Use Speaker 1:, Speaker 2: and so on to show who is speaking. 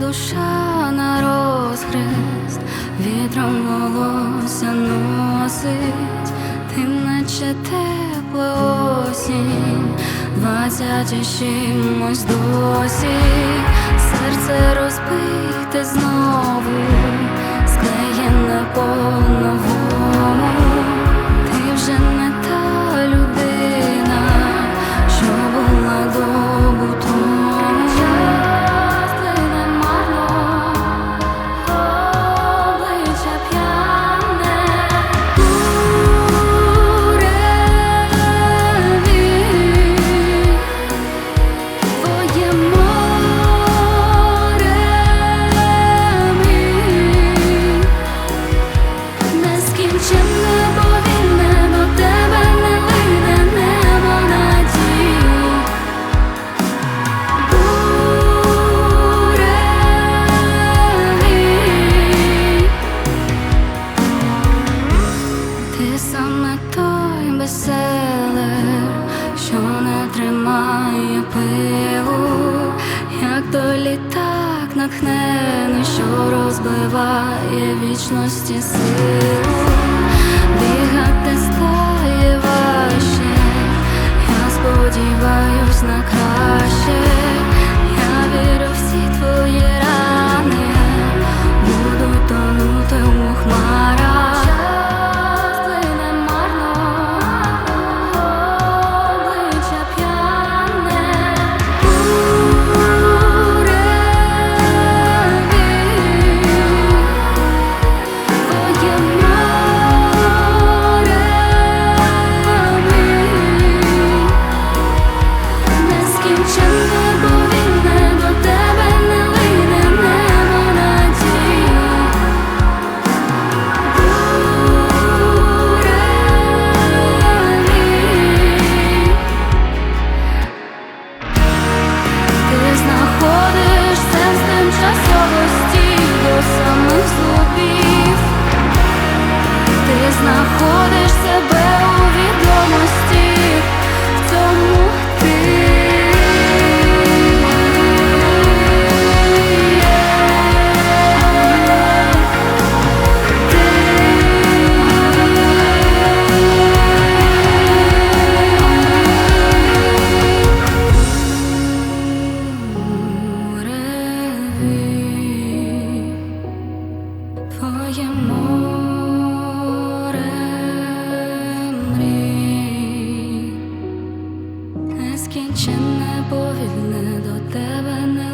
Speaker 1: душа на розхрест, вітром волосся носить, ти наче тепла осінь, двадцять і чимось досі, серце розбите знову, склеєне по-новому, саме той безселер, що не тримає пилу, як то літак натхнений, що розбиває вічності силу, Should Скінченне повільне до тебе не.